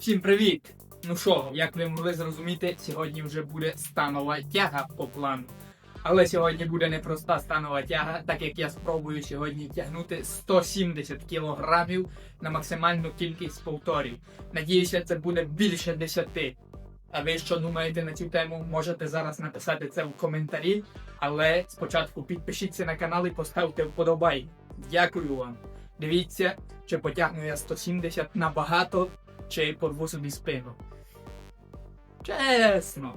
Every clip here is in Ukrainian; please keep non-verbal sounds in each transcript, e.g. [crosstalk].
Всім привіт! Ну що, як ви могли зрозуміти, сьогодні вже буде станова тяга по плану. Але сьогодні буде не проста станова тяга, так як я спробую сьогодні тягнути 170 кілограмів на максимальну кількість повторів. Надіюся, це буде більше 10. А ви що думаєте на цю тему, можете зараз написати це в коментарі. Але спочатку підпишіться на канал і поставте вподобайку. Дякую вам. Дивіться, чи потягну я 170 набагато, чи порву собі спину. Чесно.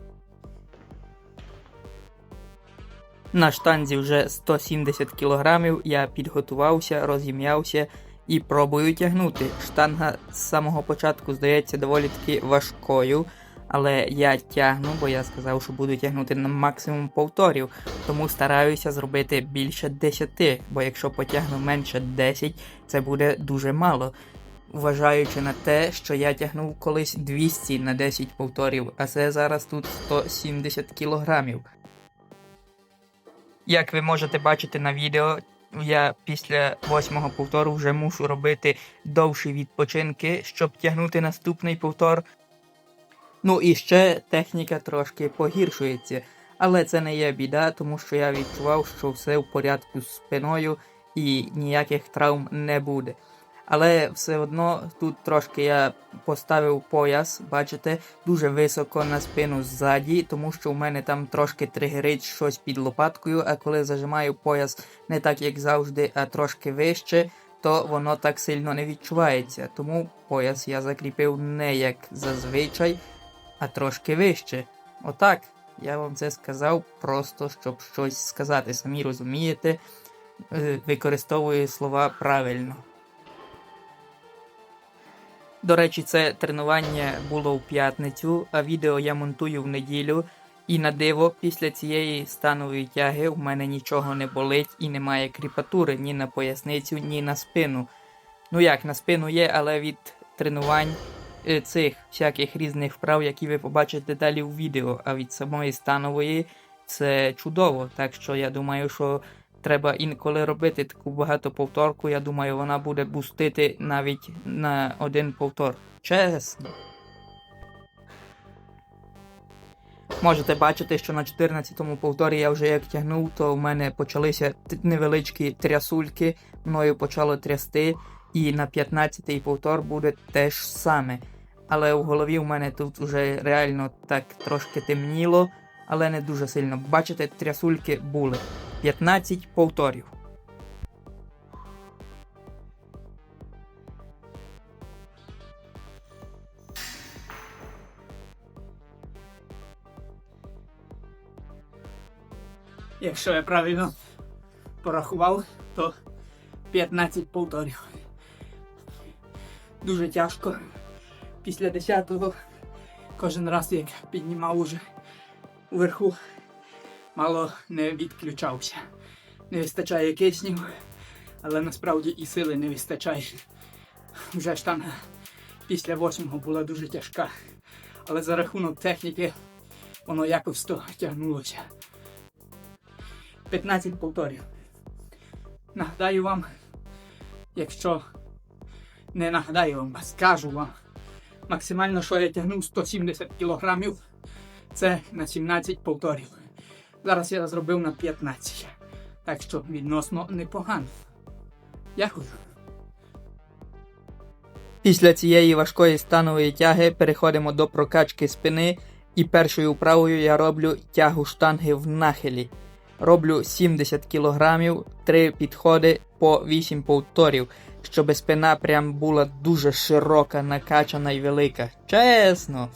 На штанзі вже 170 кг, я підготувався, розім'явся і пробую тягнути. Штанга з самого початку здається доволі таки важкою, але я тягну, бо я сказав, що буду тягнути на максимум повторів, тому стараюся зробити більше 10, бо якщо потягну менше 10, це буде дуже мало. Вважаючи на те, що я тягнув колись 200 на 10 повторів, а це зараз тут 170 кілограмів. Як ви можете бачити на відео, я після восьмого повтору вже мушу робити довші відпочинки, щоб тягнути наступний повтор. Ну і ще техніка трошки погіршується, але це не є біда, тому що я відчував, що все в порядку з спиною і ніяких травм не буде. Але все одно тут трошки я поставив пояс, бачите, дуже високо на спину ззаді, тому що у мене там трошки тригерить щось під лопаткою, а коли зажимаю пояс не так, як завжди, а трошки вище, то воно так сильно не відчувається. Тому пояс я закріпив не як зазвичай, а трошки вище. Отак. Я вам це сказав, просто щоб щось сказати. Самі розумієте, е, використовую слова правильно. До речі, це тренування було в п'ятницю, а відео я монтую в неділю. І на диво, після цієї станової тяги в мене нічого не болить і немає кріпатури ні на поясницю, ні на спину. Ну як, на спину є, але від тренувань е, цих всяких різних вправ, які ви побачите далі в відео, а від самої станової це чудово. Так що я думаю, що треба інколи робити таку багатоповторку. Я думаю, вона буде бустити навіть на один повтор. Чесно. Можете бачити, що на 14-му повторі я вже як тягнув, то в мене почалися невеличкі трясульки, мною почало трясти, і на 15-й повтор буде те ж саме. Але в голові в мене тут вже реально так трошки темніло, але не дуже сильно. Бачите, трясульки були. 15 повторів. Якщо я правильно порахував, то 15 повторів. Дуже тяжко. Після 10-го кожен раз як піднімав уже вверху, мало не відключався. Не вистачає киснів, але насправді і сили не вистачає. Вже штанга після 8-го була дуже тяжка. Але за рахунок техніки воно якось то тягнулося. 15 повторів. Нагадаю вам, якщо не нагадаю вам, а скажу вам, максимально, що я тягнув 170 кілограмів, це на 17 повторів. Зараз я зробив на 15. Так що відносно непогано. Дякую. Після цієї важкої станової тяги переходимо до прокачки спини, і першою вправою я роблю тягу штанги в нахилі. Роблю 70 кг, 3 підходи по 8 повторів, щоб спина прям була дуже широка, накачана і велика. Чесно.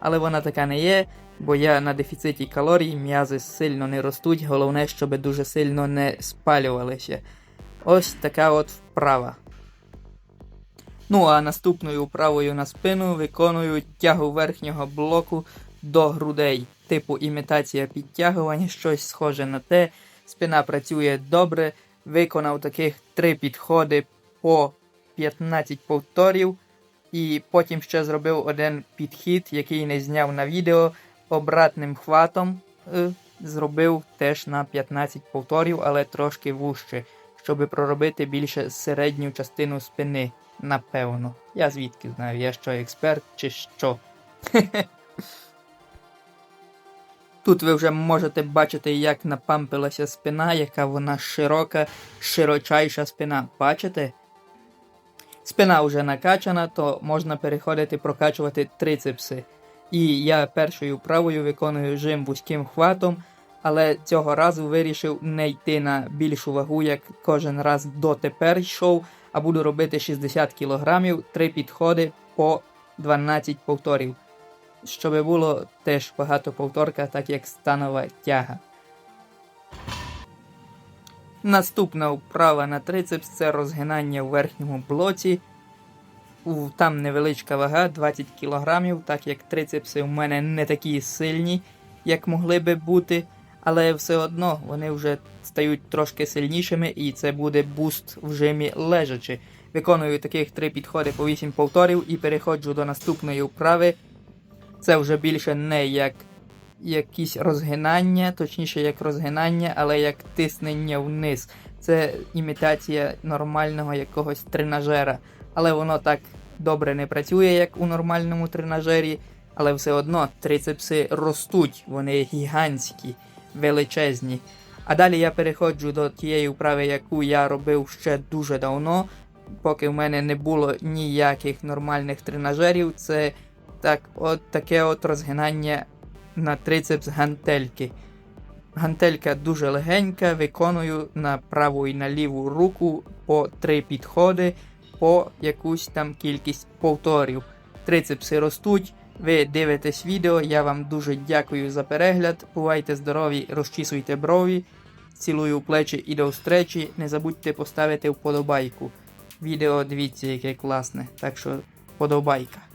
Але вона така не є, бо я на дефіциті калорій, м'язи сильно не ростуть, головне, щоб дуже сильно не спалювалися. Ось така от вправа. Ну а наступною вправою на спину виконую тягу верхнього блоку до грудей, типу імітація підтягувань, щось схоже на те. Спина працює добре. Виконав таких три підходи по 15 повторів, і потім ще зробив один підхід, який не зняв на відео обратним хватом. е, Зробив теж на 15 повторів, але трошки вужче, щоб проробити більше середню частину спини. Напевно. Я звідки знаю, я що експерт чи що. [laughs] Тут ви вже можете бачити, як напампилася спина, яка вона широка, широчайша спина. Бачите? Спина вже накачана, то можна переходити прокачувати трицепси. І я першою правою виконую жим вузьким хватом, але цього разу вирішив не йти на більшу вагу, як кожен раз дотепер йшов, а буду робити 60 кг, три підходи по 12 повторів. Щоб було теж багато повторка, так як станова тяга. Наступна вправа на трицепс це розгинання в верхньому блоці. У- Там невеличка вага 20 кг, так як трицепси в мене не такі сильні, як могли би бути, але все одно вони вже стають трошки сильнішими, і це буде буст в жимі лежачи. Виконую таких три підходи по 8 повторів і переходжу до наступної вправи. Це вже більше не як якісь розгинання, точніше як розгинання, але як тиснення вниз. Це імітація нормального якогось тренажера. Але воно так добре не працює, як у нормальному тренажері. Але все одно трицепси ростуть, вони гігантські, величезні. А далі я переходжу до тієї вправи, яку я робив ще дуже давно, поки в мене не було ніяких нормальних тренажерів. Це так, от таке от розгинання на трицепс гантельки. Гантелька дуже легенька, виконую на праву і на ліву руку по три підходи по якусь там кількість повторів. Трицепси ростуть. Ви дивитесь відео. Я вам дуже дякую за перегляд. Бувайте здорові, розчісуйте брові. Цілую плечі і до встречі. Не забудьте поставити вподобайку. Відео дивіться, яке класне. Так що вподобайка.